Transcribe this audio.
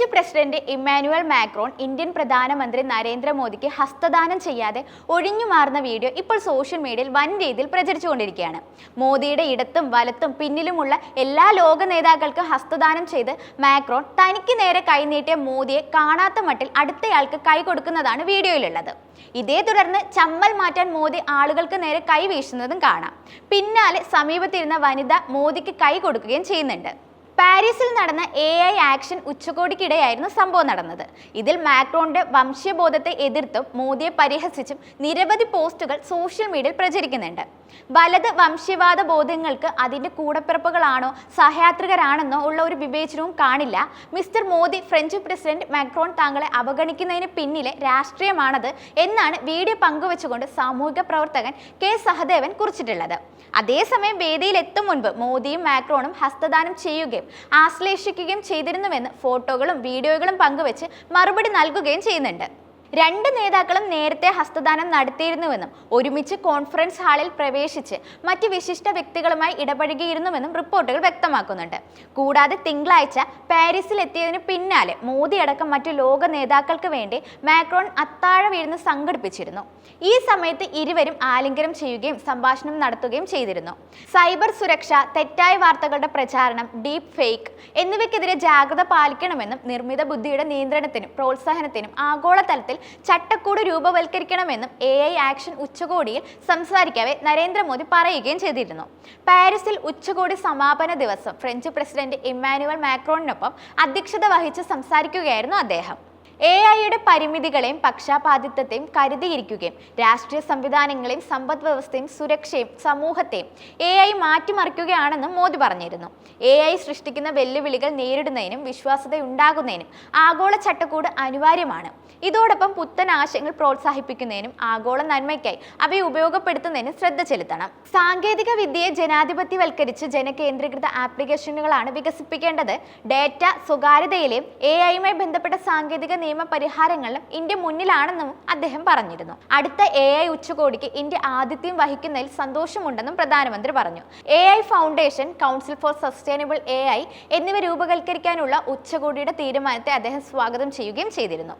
French president Emmanuel Macron Indian പ്രധാനമന്ത്രി നരേന്ദ്രമോദിക്ക് ഹസ്തദാനം ചെയ്യാതെ ഒഴിഞ്ഞു മാറുന്ന വീഡിയോ ഇപ്പോൾ സോഷ്യൽ മീഡിയയിൽ വൻ രീതിയിൽ പ്രചരിച്ചുകൊണ്ടിരിക്കുകയാണ്. മോദിയുടെ ഇടത്തും വലത്തും പിന്നിലുമുള്ള എല്ലാ ലോക നേതാക്കൾക്കും ഹസ്തദാനം ചെയ്ത് മാക്രോൺ തനിക്ക് നേരെ കൈനീട്ടിയ മോദിയെ കാണാത്ത മട്ടിൽ അടുത്തയാൾക്ക് കൈ കൊടുക്കുന്നതാണ് വീഡിയോയിലുള്ളത്. ഇതേ തുടർന്ന് ചമ്മൽ മാറ്റാൻ മോദി ആളുകൾക്ക് നേരെ കൈ വീശുന്നതും കാണാം. പിന്നാലെ സമീപത്തിരുന്ന വനിത മോദിക്ക് കൈ കൊടുക്കുകയും ചെയ്യുന്നുണ്ട്. പാരീസിൽ നടന്ന എ ഐ ആക്ഷൻ ഉച്ചകോടിക്കിടെയായിരുന്നു സംഭവം നടന്നത്. ഇതിൽ മാക്രോണിന്റെ വംശീയബോധത്തെ എതിർത്തും മോദിയെ പരിഹസിച്ചും നിരവധി പോസ്റ്റുകൾ സോഷ്യൽ മീഡിയയിൽ പ്രചരിക്കുന്നുണ്ട്. വലത് വംശീയവാദ ബോധങ്ങൾക്ക് അതിന്റെ കൂടപ്പിറപ്പുകളാണോ സഹയാത്രികരാണെന്നോ ഉള്ള ഒരു വിവേചനവും കാണില്ല. Mister Modi French president Macron താങ്കളെ അവഗണിക്കുന്നതിന് പിന്നിലെ രാഷ്ട്രീയമാണത് എന്നാണ് വീഡിയോ പങ്കുവച്ചുകൊണ്ട് സാമൂഹിക പ്രവർത്തകൻ കെ സഹദേവൻ കുറിച്ചിട്ടുള്ളത്. അതേസമയം വേദിയിൽ എത്തും മുൻപ് മോദിയും മാക്രോണും ഹസ്തദാനം ചെയ്യുകയും ആശ്ലേഷിക്കുകയും ചെയ്തിരുന്നുവെന്ന് ഫോട്ടോകളും വീഡിയോകളും പങ്കുവെച്ച് മറുപടി നൽകുകയും ചെയ്യുന്നുണ്ട്. രണ്ട് നേതാക്കളും നേരത്തെ ഹസ്തദാനം നടത്തിയിരുന്നുവെന്നും ഒരുമിച്ച് കോൺഫറൻസ് ഹാളിൽ പ്രവേശിച്ച് മറ്റ് വിശിഷ്ട വ്യക്തികളുമായി ഇടപഴകിയിരുന്നുവെന്നും റിപ്പോർട്ടുകൾ വ്യക്തമാക്കുന്നുണ്ട്. കൂടാതെ തിങ്കളാഴ്ച പാരീസിൽ എത്തിയതിന് പിന്നാലെ മോദി അടക്കം മറ്റു ലോക നേതാക്കൾക്ക് വേണ്ടി മാക്രോൺ അത്താഴ വീഴുന്ന് സംഘടിപ്പിച്ചിരുന്നു. ഈ സമയത്ത് ഇരുവരും ആലിംഗനം ചെയ്യുകയും സംഭാഷണം നടത്തുകയും ചെയ്തിരുന്നു. സൈബർ സുരക്ഷ തെറ്റായ വാർത്തകളുടെ പ്രചാരണം ഡീപ് ഫേക്ക് എന്നിവയ്ക്കെതിരെ ജാഗ്രത പാലിക്കണമെന്നും നിർമ്മിത ബുദ്ധിയുടെ നിയന്ത്രണത്തിനും പ്രോത്സാഹനത്തിനും ആഗോളതലത്തിൽ ചട്ടക്കൂട് രൂപവൽക്കരിക്കണമെന്നും എ ഐ ആക്ഷൻ ഉച്ചകോടിയിൽ സംസാരിക്കവേ നരേന്ദ്രമോദി പറയുകയും ചെയ്തിരുന്നു. പാരീസിൽ ഉച്ചകോടി സമാപന ദിവസം ഫ്രഞ്ച് പ്രസിഡന്റ് ഇമ്മാനുവൽ മാക്രോണിനൊപ്പം അധ്യക്ഷത വഹിച്ച് സംസാരിക്കുകയായിരുന്നു അദ്ദേഹം. എ ഐയുടെ പരിമിതികളെയും പക്ഷാപാതിത്വത്തെയും കരുതിയിരിക്കുകയും രാഷ്ട്രീയ സംവിധാനങ്ങളെയും സമ്പദ് വ്യവസ്ഥയും സുരക്ഷയും സമൂഹത്തെയും എ ഐ മാറ്റിമറിക്കുകയാണെന്നും മോദി പറഞ്ഞിരുന്നു. എ ഐ സൃഷ്ടിക്കുന്ന വെല്ലുവിളികൾ നേരിടുന്നതിനും വിശ്വാസ്യതയുണ്ടാകുന്നതിനും ആഗോള ചട്ടക്കൂട് അനിവാര്യമാണ്. ഇതോടൊപ്പം പുത്തൻ ആശയങ്ങൾ പ്രോത്സാഹിപ്പിക്കുന്നതിനും ആഗോള നന്മയ്ക്കായി അവയെ ഉപയോഗപ്പെടുത്തുന്നതിനും ശ്രദ്ധ ചെലുത്തണം. സാങ്കേതിക വിദ്യയെ ജനാധിപത്യവൽക്കരിച്ച് ജനകേന്ദ്രീകൃത ആപ്ലിക്കേഷനുകളാണ് വികസിപ്പിക്കേണ്ടത്. ഡേറ്റ സ്വകാര്യതയിലെയും എ ഐയുമായി ബന്ധപ്പെട്ട സാങ്കേതിക നിയമ പരിഹാരങ്ങളിലും ഇന്ത്യ മുന്നിലാണെന്നും അദ്ദേഹം പറഞ്ഞിരുന്നു. അടുത്ത എ ഐ ഉച്ചകോടിക്ക് ഇന്ത്യ ആതിഥ്യം വഹിക്കുന്നതിൽ സന്തോഷമുണ്ടെന്നും പ്രധാനമന്ത്രി പറഞ്ഞു. A I foundation council for sustainable A I എന്നിവ രൂപവൽക്കരിക്കാനുള്ള ഉച്ചകോടിയുടെ തീരുമാനത്തെ അദ്ദേഹം സ്വാഗതം ചെയ്യുകയും ചെയ്തിരുന്നു.